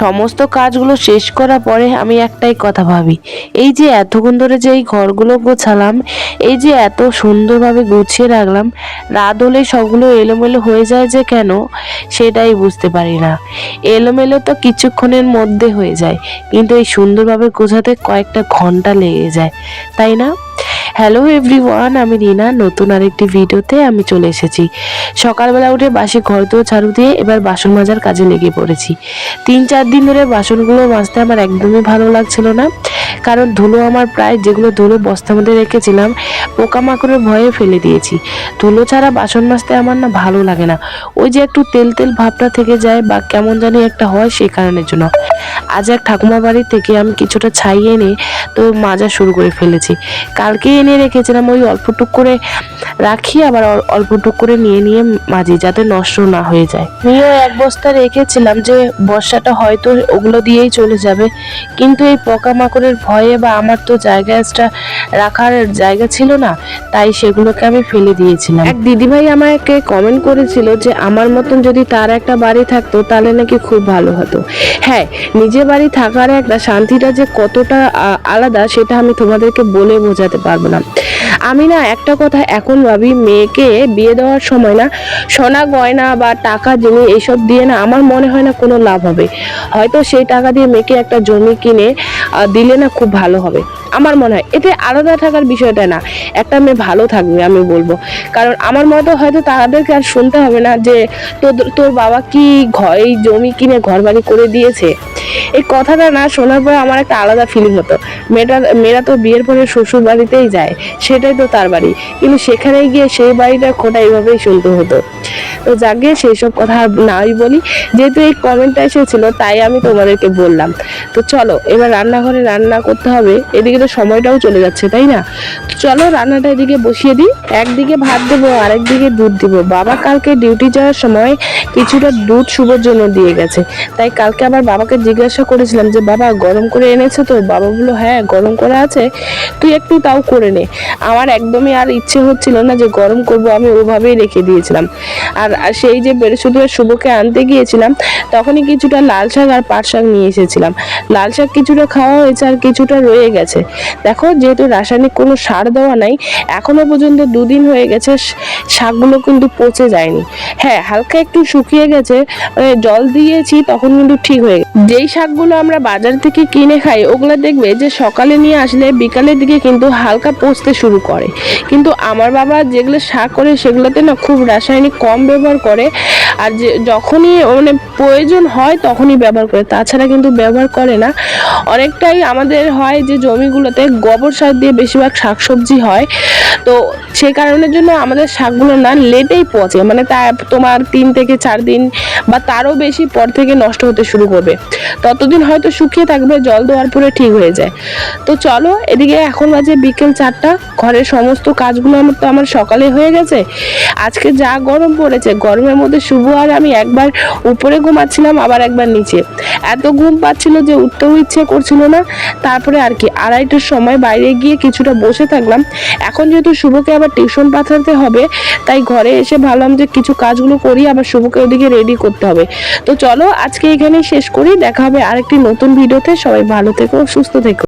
সমস্ত কাজগুলো শেষ করার পরে আমি একটাই কথা ভাবি। এই যে এতক্ষণ ধরে যে এই ঘরগুলো গোছালাম, এই যে এত সুন্দরভাবে গুছিয়ে রাখলাম, রাত হলে সবগুলো এলোমেলো হয়ে যায় যে কেন, সেটাই বুঝতে পারি না। এলোমেলো তো কিছুক্ষণের মধ্যে হয়ে যায়, কিন্তু এই সুন্দরভাবে গোছাতে কয়েকটা ঘণ্টা লেগে যায়, তাই না? হ্যালো এভরিওয়ান আমি রিনা। নতুন আরেকটি ভিডিওতে আমি চলে এসেছি। সকালবেলা উঠে বাসি ঘর তো ঝাড়ু দিয়ে এবার বাসন মাজার কাজে লেগে পড়েছি। তিন চার দিন ধরে বাসনগুলো মাজতে আমার একদমই ভালো লাগছিল না। কারণ ধুলো আমার প্রায় যেগুলো ধুলো বস্তার মধ্যে রেখেছিলাম পোকামাকড়ের ভয়ে ফেলে দিয়েছি। ধুলো ছাড়া বাসন মাজতে আমার না ভালো লাগে না। ওই যে একটু তেল তেল ভাবটা থেকে যায় বা কেমন জানি একটা হয় সেই কারণের জন্য। আজ এক ঠাকুমা বাড়ি থেকে আমি কিছুটা ছাই এনে তো মাজা শুরু করে ফেলেছি। কালকে এনে রেখেছিলাম ওই অল্প অল্পটুক করে রাখি, আবার অল- অল্পটুক করে নিয়ে নিয়ে মাজি যাতে নষ্ট না হয়ে যায়। আমিও এক বস্তা রেখেছিলাম যে বর্ষাটা হয়তো ওগুলো দিয়েই চলে যাবে, কিন্তু এই পোকামাকড়ের ভয়ে বা আমার তো জায়গা extra রাখার জায়গা ছিল না, তাই সেগুলোকে আমি ফেলে দিয়েছিলাম। এক দিদিভাই আমাকে কমেন্ট করেছিল যে আমার মতন যদি তার একটা বাড়ি থাকতো তাহলে নাকি খুব ভালো হতো। হ্যাঁ নিজের বাড়ি থাকার একটা শান্তিটা যে কতটা আলাদা সেটা আমি তোমাদেরকে বলে বোঝাতে পারব না। আমি না একটা কথা এখন ভাবি, মেয়েকে বিয়ে দেওয়ার সময় না সোনা গয়না বা টাকা জিনিস এইসব দিয়ে না আমার মনে হয় না কোনো লাভ হবে। হয়তো সেই টাকা দিয়ে মেয়েকে একটা জমি কিনে দিলে না খুব ভালো হবে। আমার মনে হয়, এতে আলাদা থাকার বিষয়টা না। একটা মেয়ে ভালো থাকবে, আমি বলব। কারণ আমার মতো হয়তো তাদেরকে আর শুনতে হবে না যে তোর তোর বাবা কি ঘর জমি কিনে ঘর বাড়ি করে দিয়েছে? এই কথাটা না শোনার পরে আমার একটা আলাদা ফিলিং হতো। মেয়েটা, মেয়েরা তো বিয়ের পরে শ্বশুর বাড়িতেই যায়, সেটাই তো তার বাড়ি। কিন্তু সেখানে গিয়ে সেই বাড়িটা খোটা এইভাবেই শুনতে হতো। তো যাকে সেই সব কথা নাই বলি, যেহেতু এই কমেন্টটা এসেছিল, তাই আমি তোমাদেরকে বললাম। তো চলো, এবার রান্নাঘরে রান্না করতে হবে। এদিকে তো সময়টাও চলে যাচ্ছে, তাই না? চলো রান্নাটা এদিকে বসিয়ে দিই। একদিকে ভাত দেবো, আরেকদিকে দুধ দিব। বাবা কালকে ডিউটি যাওয়ার সময় কিছুটা দুধ শুভর জন্য দিয়ে গেছে। তাই কালকে আবার বাবাকে জিজ্ঞাসা করেছিলাম যে, বাবা, গরম করে এনেছে তো? বাবা বলল হ্যাঁ গরম করে আছে। তুই একটু তাও করে নে। আমার একদমই আর ইচ্ছে হচ্ছিল না যে গরম করব, আমি ওভাবেই রেখে দিয়েছিলাম। আর আর সেই যে বৃহস্পতিবার শুভকে আনতে গিয়েছিলাম, তখনই কিছুটা লাল শাক আর পাট শাক নিয়ে এসেছিলাম। লাল শাক কিছুটা খাওয়া হয়েছে আর কিছুটা রয়ে গেছে। দেখো, যেহেতু রাসায়নিক কোনো সার দেওয়া নাই, এখনও পর্যন্ত দুদিন হয়ে গেছে শাকগুলো কিন্তু পচে যায়নি। হ্যাঁ হালকা একটু শুকিয়ে গেছে জল দিয়েছি, তখন কিন্তু ঠিক হয়ে গেছে। যেই শাকগুলো আমরা বাজার থেকে কিনে খাই, ওগুলো দেখবে যে সকালে নিয়ে আসলে, বিকালের দিকে কিন্তু হালকা পচতে শুরু করে। কিন্তু আমার বাবা যেগুলো শাক করে, সেগুলোতে না খুব রাসায়নিক কম ব্যবহার করে, আর যে, যখনই মানে প্রয়োজন হয়, তখনই ব্যবহার করে। তাছাড়া কিন্তু ব্যবহার করে না। অনেকটাই আমাদের হয় যে জমিগুলোতে গোবর সার দিয়ে বেশিরভাগ শাকসবজি হয়। তো সেই কারণের জন্য আমাদের শাকগুলো না লেটেই পচে। মানে তা তোমার তিন থেকে চার দিন বা তারও বেশি পর থেকে নষ্ট হতে শুরু করবে। ততদিন হয়তো শুকিয়ে থাকবে, জল দেওয়ার পরে ঠিক হয়ে যায়। তো চলো, এদিকে এখন বাজে বিকেল চারটা। ঘরের সমস্ত কাজগুলো আমার তো আমার সকালে হয়ে গেছে। আজকে যা গরম পড়েছে, গরমের মধ্যে শুভ আর আমি একবার উপরে ঘুমাচ্ছিলাম, আবার একবার নিচে। এত ঘুম পাচ্ছিল যে উঠতেও ইচ্ছে করছিল না। তারপরে আর কি আড়াইটার সময় বাইরে গিয়ে কিছুটা বসে থাকলাম। এখন যেহেতু শুভকে আবার টিউশন পাঠাতে হবে, তাই ঘরে এসে ভাবলাম যে কিছু কাজগুলো করি, আবার শুভকে ওদিকে রেডি করতে হবে। তো চলো আজকে এখানেই শেষ করি, দেখা হবে আরেকটি নতুন ভিডিওতে। সবাই ভালো থেকো, সুস্থ থেকো।